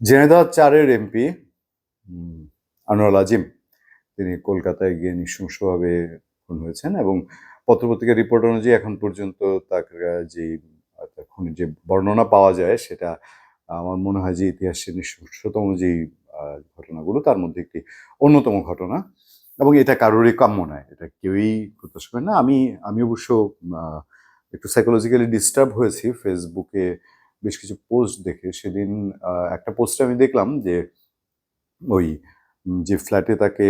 জেনেদা চারের এমপি আনোয়ার আজিম। তিনি কলকাতায় গিয়ে নৃশংসভাবে খুন হয়েছেন এবং পত্রপত্রিকার রিপোর্ট অনুযায়ী এখন পর্যন্ত তার, যে খুনের যে বর্ণনা পাওয়া যায়, সেটা আমার মনে হয় যে ইতিহাসের নৃশংসতম যেই ঘটনাগুলো, তার মধ্যে একটি অন্যতম ঘটনা। এবং এটা কারোরই কাম্য নয়। এটা কেউই প্রত্যাশা করে না। আমি আমি অবশ্য একটু সাইকোলজিক্যালি ডিস্টার্ব হয়েছি। ফেসবুকে বেশ কিছু পোস্ট দেখে সেদিন একটা পোস্টে আমি দেখলাম যে ওই যে ফ্ল্যাটে তাকে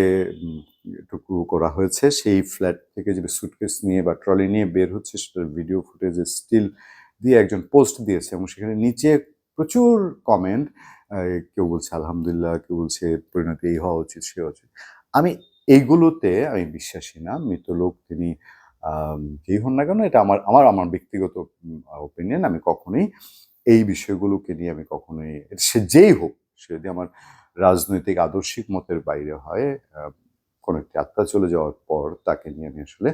টুকু করা হয়েছে, সেই ফ্ল্যাট থেকে যে সুটকেস নিয়ে বা ট্রলি নিয়ে বের হচ্ছে সেটার ভিডিও ফুটেজ স্টিল দিয়ে একজন পোস্ট দিয়েছে এবং সেখানে নিচে প্রচুর কমেন্ট কেউ বলছে আলহামদুলিল্লাহ কেউ বলছে পরিণতি এই হওয়া উচিত, সে উচিত আমি এইগুলোতে আমি বিশ্বাসী না, মৃত লোক তিনি যেই হন না কেন, এটা আমার আমার আমার ব্যক্তিগত ওপিনিয়ন আমি কখনোই এই বিষয়গুলোকে নিয়ে আমি কখনোই, সে যেই হোক, সে যদি আমার রাজনৈতিক আদর্শিক মতের বাইরে হয় কোনো একটি আত্মা চলে যাওয়ার পর তাকে নিয়ে আমি আসলে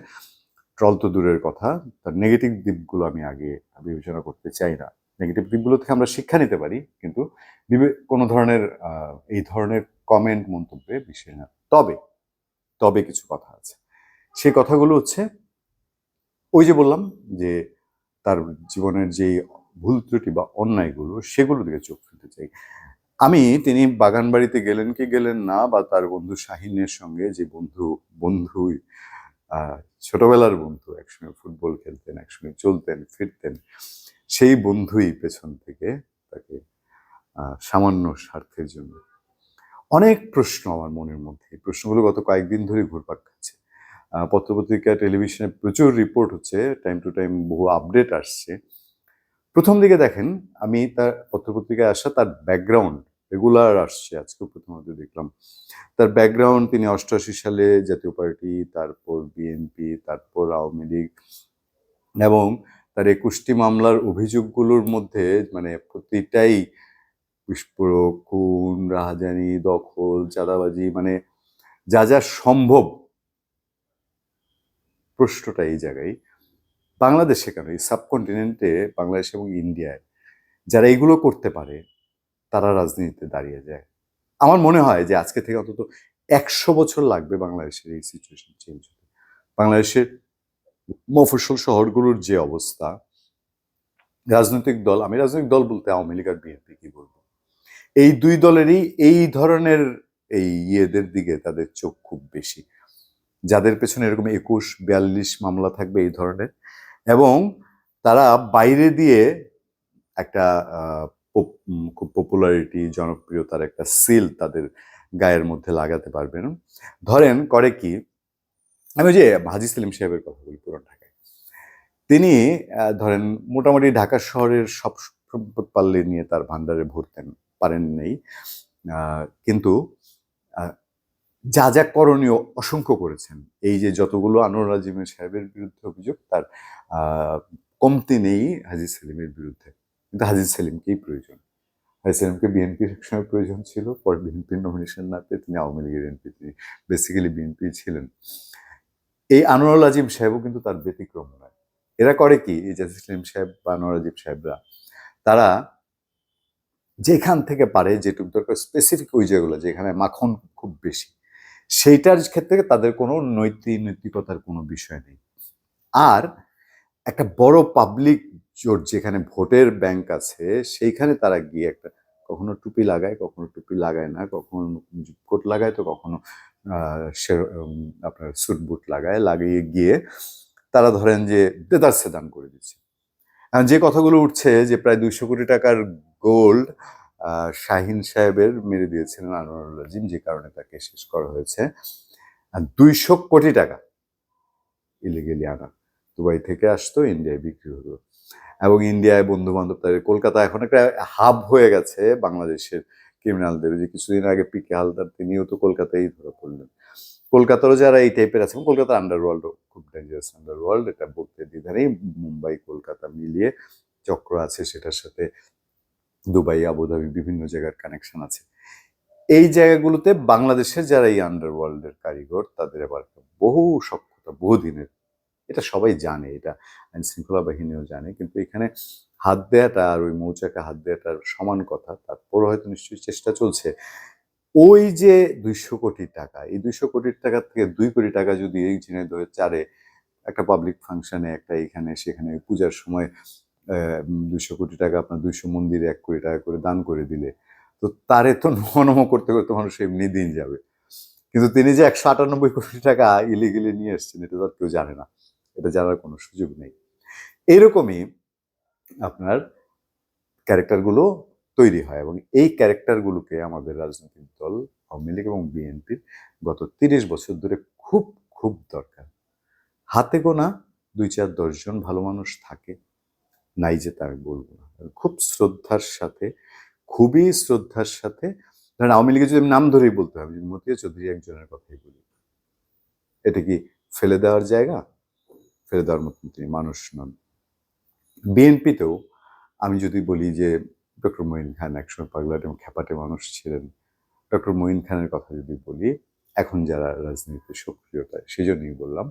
ট্রল তো দূরের কথা, তার নেগেটিভ দিকগুলো আমি আগে বিবেচনা করতে চাই না। নেগেটিভ দিকগুলো থেকে আমরা শিক্ষা নিতে পারি, কিন্তু কোনো ধরনের এই ধরনের কমেন্ট মন্তব্যে বিষয় না। তবে তবে কিছু কথা আছে। সেই কথাগুলো হচ্ছে, ওই যে বললাম যে, তার জীবনের যে ভুল ত্রুটি বা অন্যায়গুলো সেগুলো দিকে চোখ ফেলতে চাই। আমি, তিনি বাগান বাড়িতে গেলেন কি গেলেন না বা তার বন্ধু শাহিনের সঙ্গে যে বন্ধু, বন্ধুই ছোটবেলার বন্ধু, একসঙ্গে ফুটবল খেলতেন, একসঙ্গে চলতেন, ফিরতেন, সেই বন্ধুই পেছন থেকে তাকে সামান্য স্বার্থের জন্য। অনেক প্রশ্ন আমার মনের মধ্যে। প্রশ্নগুলো গত কয়েকদিন ধরে ঘুরপাক খাচ্ছে। পত্রপত্রিকা, টেলিভিশনে প্রচুর রিপোর্ট হচ্ছে, টাইম টু টাইম বহু আপডেট আসছে। প্রথম দিকে দেখেন, আমি তার পত্রপত্রিকায় আসা তার ব্যাকগ্রাউন্ড রেগুলার আসছে, আজকেও প্রথমত দেখলাম। তার ব্যাকগ্রাউন্ড তিনি অষ্টআশি সালে জাতীয় পার্টি, তারপর বিএনপি তারপর আওয়ামী লীগ এবং তার একুশটি মামলার অভিযোগগুলোর মধ্যে মানে প্রতিটাই বিস্ফোরক, খুন, রাহাজানি, দখল, চাঁদাবাজি মানে যা যা সম্ভব প্রশ্নটা এই জায়গায়। বাংলাদেশে কেন? এই সাবকন্টিনেন্টে বাংলাদেশ এবং ইন্ডিয়ায় যারা এগুলো করতে পারে, তারা রাজনীতিতে দাঁড়িয়ে যায়। আমার মনে হয় যে আজকে থেকে অন্তত একশো বছর লাগবে বাংলাদেশের এই সিচুয়েশন চেঞ্জ হতে। বাংলাদেশের মফস্বল শহরগুলোর যে অবস্থা, রাজনৈতিক দল, আমি রাজনৈতিক দল বলতে আওয়ামী লীগ আর বিএনপি কি বলব? এই দুই দলেরই এই ধরনের এই ইয়েদের দিকে তাদের চোখ খুব বেশি। যাদের পেছনে এরকম একুশ, বিয়াল্লিশ মামলা থাকবে এই ধরনের এবং তারা বাইরে দিয়ে একটা খুব পপুলারিটি জনপ্রিয়তার একটা সিল তাদের গায়ের মধ্যে লাগাতে পারবেন। ধরেন করে কি, আমি যে হাজি সেলিম সাহেবের কথা বলি পুরান ঢাকায়। তিনি ধরেন মোটামুটি ঢাকা শহরের সব সম্পদ পাল্লে নিয়ে তার ভান্ডারে ভরতেন পারেন নেই কিন্তু যা যা করণীয় অসংখ্য করেছেন। এই যে যতগুলো আনোয়ার আজিমের সাহেবের বিরুদ্ধে অভিযোগ, তার কমতি নেই হাজি সেলিমের বিরুদ্ধে। কিন্তু হাজি সেলিমকেই প্রয়োজন। হাজি সেলিমকে বিএনপির সময় প্রয়োজন ছিল, পরে বিএনপির নমিনেশন না পেয়ে তিনি আওয়ামী লীগের এমপি তিনি বেসিক্যালি বিএনপি ছিলেন। এই আনোয়ার আজিম সাহেবও কিন্তু তার ব্যতিক্রম নয়। এরা করে কি? এই জাজি সেলিম সাহেব বা আনোয়ার আজিম সাহেবরা, তারা যেখান থেকে পারে যেটুকু দরকার স্পেসিফিক ওই জায়গাগুলো, যেখানে মাখন খুব বেশি। সেইটার ক্ষেত্রে তাদের কোনো নৈতিক নৈতিকতার কোনো বিষয় নেই। আর একটা বড় পাবলিক জোট যেখানে ভোটের ব্যাংক আছে, সেইখানে তারা গিয়ে একটা কখনো টুপি লাগায়, কখনো টুপি লাগায় না, কখনো কোট লাগায় তো কখনো আপনার স্যুট বুট লাগায়, লাগিয়ে গিয়ে তারা ধরেন যে দেদার সেদান করে দিচ্ছে। যে কথাগুলো উঠছে যে প্রায় দুইশো কোটি টাকার গোল্ড শাহিন সাহেবের মেরে দিয়েছিলেন আনোয়ারুল আজিম যে কারণে তাকে শেষ করা হয়েছে। দুইশো কোটি টাকা ইলিগেলি আনা। দুবাই থেকে আসতো, ইন্ডিয়ায় বিক্রি হতো এবং ইন্ডিয়ায় বন্ধু বান্ধব তাদের, কলকাতা এখন একটা হাব হয়ে গেছে বাংলাদেশের ক্রিমিনালদের যে কিছুদিন আগে পি কে হালদার তিনিও তো কলকাতায় ধরা পড়লেন। কলকাতারও যারা এই টাইপের আছে কলকাতার কলকাতা আন্ডারওয়ার্ল্ডও খুব ডেঞ্জারাস আন্ডারওয়ার্ল্ড এটা বলতে দ্বিধা মুম্বাই, কলকাতা মিলিয়ে চক্র আছে সেটার সাথে দুবাই, আবুধাবি বিভিন্ন জায়গার কানেকশন আছে। এই জায়গাগুলোতে বাংলাদেশের যারা এই আন্ডারওয়ার্ল্ডের কারিগর, তাদের আবার বহু সক্ষতা বহুদিনের এটা সবাই জানে, এটা আইন শৃঙ্খলা বাহিনীও জানে, কিন্তু এখানে হাত দেয়াটা আর ওই মৌচাকে হাত দেয়াটার সমান কথা, তারপরও হয়তো নিশ্চয়ই চেষ্টা চলছে। ওই যে দুইশো কোটি টাকা, এই দুইশো কোটি টাকা থেকে দুই কোটি টাকা যদি এই ঝিনাইদহ চারে একটা পাবলিক ফাংশনে একটা এখানে, সেখানে, পূজার সময় দুইশো কোটি টাকা আপনার দুইশো মন্দিরে এক কোটি টাকা করে দান করে দিলে, তো তারে তো নম করতে করতে মানুষ এমনি দিন যাবে। কিন্তু তিনি যে একশো আটানব্বই কোটি টাকা ইলিগেলি নিয়ে এসছেন, এটা তো আর কেউ জানে না। এটা জানার কোনো সুযোগ নেই। এরকমই আপনার ক্যারেক্টারগুলো তৈরি হয় এবং এই ক্যারেক্টারগুলোকে আমাদের রাজনৈতিক দল, আওয়ামী লীগ এবং বিএনপির গত তিরিশ বছর ধরে খুব খুব দরকার। হাতে গোনা দুই চার দশজন ভালো মানুষ থাকে। নাই যে তা আমি বলব না। খুব শ্রদ্ধার সাথে, খুবই শ্রদ্ধার সাথে, ধরেন আওয়ামী লীগের যদি নাম ধরেই বলতে হবে যদি মতিয়া চৌধুরী একজনের কথাই বলি, এটা কি ফেলে দেওয়ার জায়গা? ফেলে দেওয়ার মতন তিনি মানুষ নন। বিএনপিতেও আমি যদি বলি যে, ডক্টর মঈন খান একসময় পাগলাট খ্যাপাটে মানুষ ছিলেন, ডক্টর মঈন খানের কথা যদি বলি, এখন যারা রাজনীতিতে সক্রিয়তা সেজন্যই বললাম।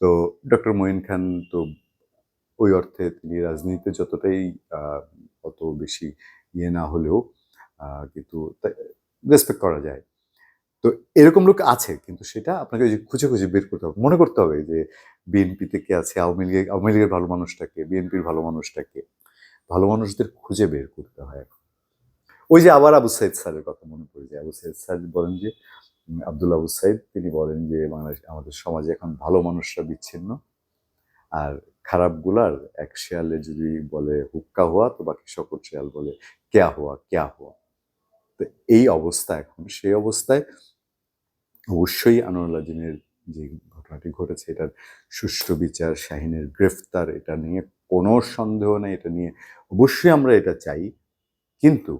তো ডক্টর মঈন খান তো ওই অর্থে তিনি রাজনীতিতে যতটাই অত বেশি ইয়ে না হলেও কিন্তু রেসপেক্ট করা যায়। তো এরকম লোক আছে, কিন্তু সেটা আপনাকে যে খুঁজে খুঁজে বের করতে হবে। মনে করতে হবে যে বিএনপিতে কে আছে? আওয়ামী লীগ আওয়ামী লীগের ভালো মানুষটাকে বিএনপির ভালো মানুষটাকে। ভালো মানুষদের খুঁজে বের করতে হয়। এখন ওই যে আবার আবু সাইদ স্যারের কথা মনে পড়ে যায়। আবু সাইদ স্যার বলেন যে আব্দুল আবু সাইদ, তিনি বলেন যে, বাংলাদেশ, আমাদের সমাজে এখন ভালো মানুষরা বিচ্ছিন্ন। আর খারাপগুলার এক শেয়ালে যদি বলে হুক্কা হওয়া তো বাকি সকল শেয়াল বলে কেয়া হওয়া কেয়া হওয়া তো এই অবস্থা এখন। সেই অবস্থায় অবশ্যই আনোয়ার দিনের যে ঘটনাটি ঘটেছে, এটার সুষ্ঠু বিচার, শাহিনের গ্রেফতার, এটা নিয়ে কোনো সন্দেহ নেই, এটা নিয়ে অবশ্যই আমরা এটা চাই। কিন্তু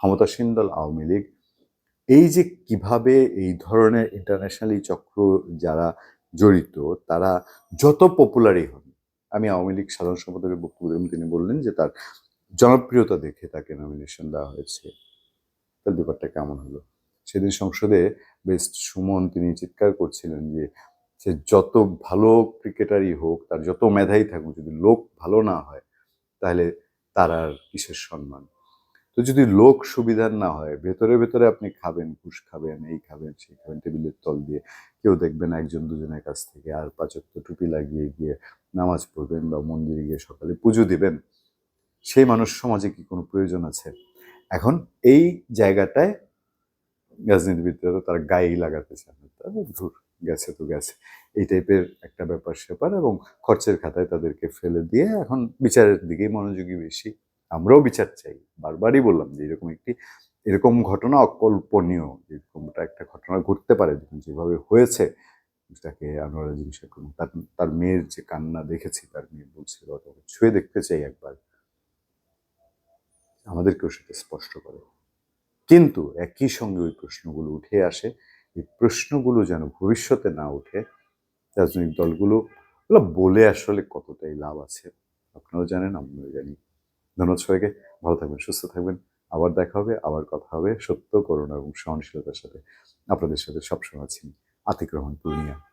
ক্ষমতাসীন দল, আওয়ামী লীগ, এই যে কীভাবে এই ধরনের ইন্টারন্যাশনালি চক্র যারা জড়িত, তারা যত পপুলারই হন, আমি আওয়ামী লীগ সাধারণ সম্পাদকের বক্তব্য তিনি বললেন যে তার জনপ্রিয়তা দেখে তাকে নমিনেশন দেওয়া হয়েছে। তার ব্যাপারটা কেমন হলো? সেদিন সংসদে বেস্ট সুমন তিনি চিৎকার করছিলেন যে সে যত ভালো ক্রিকেটারই হোক, তার যত মেধাই থাকুক, যদি লোক ভালো না হয়, তাহলে তার আর কিসের সম্মান? তো যদি লোক সুবিধার না হয়, ভেতরে ভেতরে আপনি খাবেন, ঘুষ খাবেন, এই খাবেন, সেই খাবেন, টেবিলের তল দিয়ে কেউ দেখবেন একজন দুজনের কাছ থেকে আর পাঁচক্ত টুপি লাগিয়ে গিয়ে নামাজ পড়বেন বা মন্দিরে গিয়ে সকালে পুজো দিবেন। সেই মানুষ সমাজে কি কোনো প্রয়োজন আছে? এখন এই জায়গাটায় রাজনীতিবিদরা তো তার গায়েই লাগাতে চান তাদের ধুর, গেছে তো গেছে। এই টাইপের একটা ব্যাপার স্যাপার এবং খরচের খাতায় তাদেরকে ফেলে দিয়ে এখন বিচারের দিকেই মনোযোগী বেশি। আমরাও বিচার চাই। বারবারই বললাম যে এরকম একটি, এরকম ঘটনা অকল্পনীয়, এরকমটা একটা ঘটনা ঘটতে পারে যেভাবে হয়েছে, তাকে আনোয়ারা জিনিস তার তার মেয়ের যে কান্না দেখেছি, তার মেয়ে বলছিল ছুঁয়ে দেখতে চাই একবার। আমাদেরকেও সেটা স্পষ্ট করে কিন্তু একই সঙ্গে ওই প্রশ্নগুলো উঠে আসে। এই প্রশ্নগুলো যেন ভবিষ্যতে না উঠে রাজনৈতিক দলগুলো বলে আসলে কতটাই লাভ আছে? আপনারাও জানেন আমরাও জানি। ধন্যবাদ সবাইকে। ভালো থাকবেন, সুস্থ থাকবেন। আবার দেখা হবে, আবার কথা হবে সত্য, করুণা এবং সহনশীলতার সাথে। আপনাদের সাথে সবসময় আছি আতিক রহমান, পূর্ণিয়া।